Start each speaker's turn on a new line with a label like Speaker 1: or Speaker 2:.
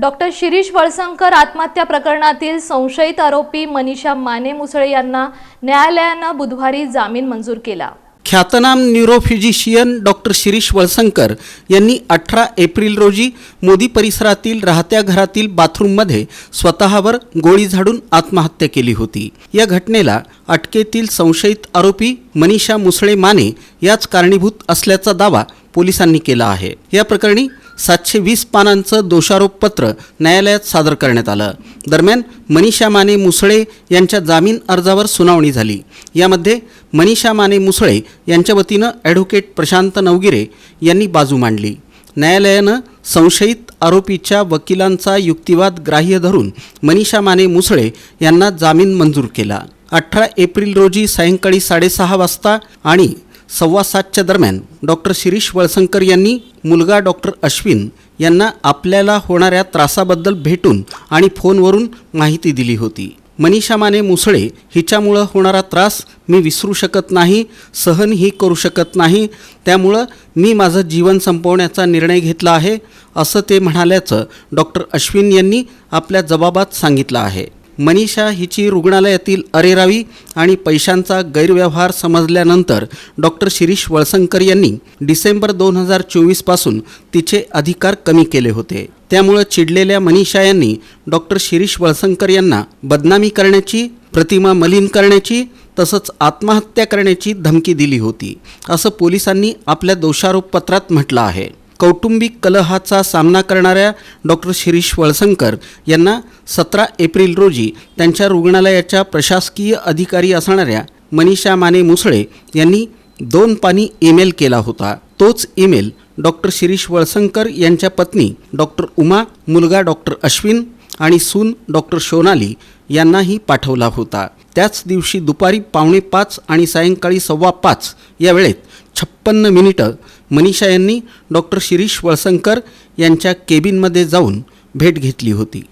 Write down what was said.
Speaker 1: Doctor Shirish Walsankar आत्महत्या प्रकरणातील संशयित आरोपी मनीषा माने मुसळे यांना न्यायालयानं बुधवारी जामीन मंजूर केला.
Speaker 2: ख्यातनाम न्यूरोफिजिशियन डॉक्टर शिरीष वळसंकर यांनी अठरा एप्रिल रोजी मोदी परिसरातील राहत्या घरातील बाथरूममध्ये स्वतःवर गोळी झाडून आत्महत्या केली होती. या घटनेला अटकेतील संशयित आरोपी मनीषा मुसळे माने याच कारणीभूत असल्याचा दावा पोलिसांनी केला आहे. या प्रकरणी सातशे वीस पानांचं दोषारोपपत्र न्यायालयात सादर करण्यात आलं. दरम्यान मनीषा माने मुसळे यांच्या जामीन अर्जावर सुनावणी झाली. यामध्ये मनीषा माने मुसळे यांच्या वतीनं ॲडव्होकेट प्रशांत नवगिरे यांनी बाजू मांडली. न्यायालयानं संशयित आरोपीच्या वकिलांचा युक्तिवाद ग्राह्य धरून मनीषा माने मुसळे यांना जामीन मंजूर केला. अठरा एप्रिल रोजी सायंकाळी साडेसहा वाजता आणि सव्वा सातच्या दरम्यान डॉक्टर शिरीष वळसंकर यांनी मुलगा डॉक्टर अश्विन यांना आपल्याला होणाऱ्या त्रासाबद्दल भेटून आणि फोनवरून माहिती दिली होती. मनीषा माने मुसळे हिच्यामुळं होणारा त्रास मी विसरू शकत नाही सहनही करू शकत नाही त्यामुळं मी माझं जीवन संपवण्याचा निर्णय घेतला आहे असं ते म्हणाल्याचं डॉक्टर अश्विन यांनी आपल्या जबाबात सांगितलं आहे. मनीषा हिची रुग्णालयातील अरेरावी आणि पैशांचा गैरव्यवहार समजल्यानंतर डॉक्टर शिरीष वळसंकर यांनी डिसेंबर दोन हजार चोवीसपासून तिचे अधिकार कमी केले होते. त्यामुळं चिडलेल्या मनीषा यांनी डॉक्टर शिरीष वळसंकर यांना बदनामी करण्याची प्रतिमा मलिन करण्याची तसंच आत्महत्या करण्याची धमकी दिली होती असं पोलिसांनी आपल्या दोषारोपपत्रात म्हटलं आहे. कौटुंबिक कलहाचा सामना करणाऱ्या डॉक्टर शिरीष वळसंकर यांना सतरा एप्रिल रोजी त्यांच्या रुग्णालयाच्या प्रशासकीय अधिकारी असणाऱ्या मनीषा माने मुसळे यांनी दोन पानी ईमेल केला होता. तोच ईमेल डॉक्टर शिरीष वळसंकर यांच्या पत्नी डॉक्टर उमा मुलगा डॉक्टर अश्विन आणि सून डॉक्टर शोनाली यांनाही पाठवला होता. त्याच दिवशी दुपारी पावणे पाच आणि सायंकाळी सव्वा पाच या वेळेत छप्पन्न मिनिटं मनीषा यांनी डॉक्टर शिरीष वळसंकर यांच्या केबिनमध्ये जाऊन भेट घेतली होती.